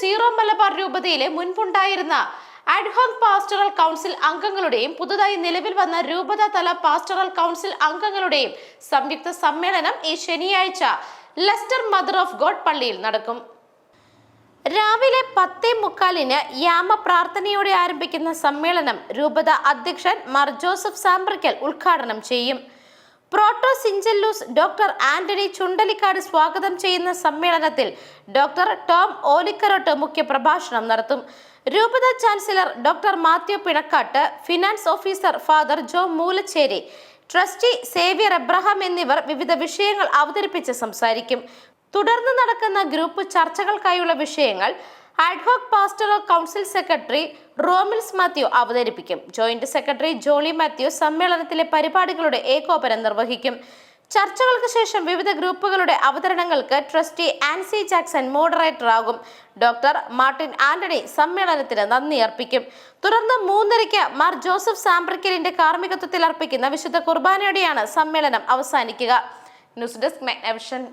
Zero Malabar രൂപതയിലെ മുൻപുണ്ടായിരുന്ന ad hoc pastoral council അംഗങ്ങളുടെയും പുതുതായി നിലവിൽ വന്ന രൂപത തല പാസ്റ്ററൽ കൗൺസിൽ അംഗങ്ങളുടെയും സംയുക്ത സമ്മേളനം ഈ ശനിയാഴ്ച ലെസ്റ്റർ മദർ ഓഫ് ഗോഡ് പള്ളിയിൽ നടക്കും. രാവിലെ പത്തേ മുക്കാലിന് യാമ പ്രാർത്ഥനയോടെ ആരംഭിക്കുന്ന സമ്മേളനം രൂപത അധ്യക്ഷൻ മാർ ജോസഫ് സാമ്പ്രിക്കൽ ഉദ്ഘാടനം ചെയ്യും. Protosyncellus doctor Antony Chundalikkad സ്വാഗതം ചെയ്യുന്ന സമ്മേളനത്തിൽ ഡോക്ടർ ടോം ഓലിക്കറോട്ട് മുഖ്യ പ്രഭാഷണം നടത്തും. രൂപത chancellor doctor Mathew Pinakkatt finance officer father Jo Moolacherry trustee Xavier Abraham എന്നിവർ വിവിധ വിഷയങ്ങൾ അവതരിപ്പിച്ച് സംസാരിക്കും. തുടർന്ന് നടക്കുന്ന ഗ്രൂപ്പ് ചർച്ചകൾക്കായുള്ള വിഷയങ്ങൾ ad hoc pastoral council secretary Romils Mathew അവതരിപ്പിക്കും. ജോയിന്റ് സെക്രട്ടറി ജോളി മാത്യു സമ്മേളനത്തിലെ പരിപാടികളുടെ ഏകോപനം നിർവഹിക്കും. ചർച്ചകൾക്ക് ശേഷം വിവിധ ഗ്രൂപ്പുകളുടെ അവതരണങ്ങൾക്ക് ട്രസ്റ്റി ആൻസി ജാക്സൺ മോഡറേറ്റർ ആകും ഡോക്ടർ മാർട്ടിൻ ആന്റണി സമ്മേളനത്തിന് നന്ദി അർപ്പിക്കും. തുടർന്ന് മൂന്നരയ്ക്ക് മാർ ജോസഫ് സാമ്പ്രിക്കലിന്റെ കാർമ്മികത്വത്തിൽ അർപ്പിക്കുന്ന വിശുദ്ധ കുർബാനയോടെയാണ് സമ്മേളനം അവസാനിക്കുക. News desk Megnavision.